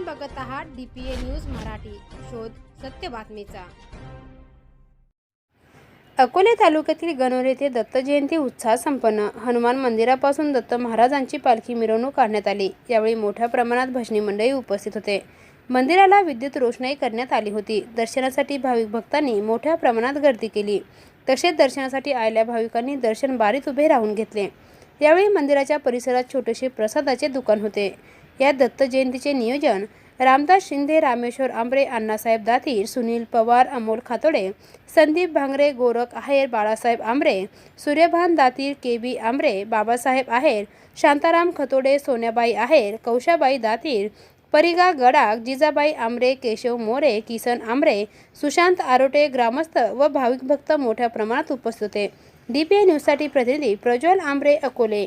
आपण बघत आहात डीपीए न्यूज मराठी. शोध सत्य बातमीचा. अकोले तालुक्यातील गणोर येथे दत्त जयंती उत्साह संपन्न. हनुमान मंदिरापासून दत्त महाराजांची पालखी मिरवणूक काढण्यात आली. यावेळी मोठ्या प्रमाणात भजनी मंडळी उपस्थित होते. मंदिराला विद्युत रोषणाई करण्यात आली होती. दर्शनासाठी भाविक भक्तांनी मोठ्या प्रमाणात गर्दी केली. तसेच दर्शनासाठी आलेल्या भाविकांनी दर्शन बारीत उभे राहून घेतले. यावेळी मंदिराच्या परिसरात छोटेसे प्रसादाचे दुकान होते. या दत्त जयंतीचे नियोजन रामदास शिंदे रामेश्वर आंबरे अण्णासाहेब दातीर सुनील पवार अमोल खातोडे संदीप भांगरे गोरख आहेर बाळासाहेब आंबरे सूर्यभान दातीर के बी आंबरे बाबासाहेब आहेर शांताराम खतोडे सोन्याबाई आहेर कौशाबाई दातीर परिगा गडाक जिजाबाई आंबरे केशव मोरे किसन आंबरे सुशांत आरोटे ग्रामस्थ व भाविक भक्त मोठ्या प्रमाणात उपस्थित होते. डीपीआय न्यूजसाठी प्रतिनिधी प्रज्वल आंबरे अकोले.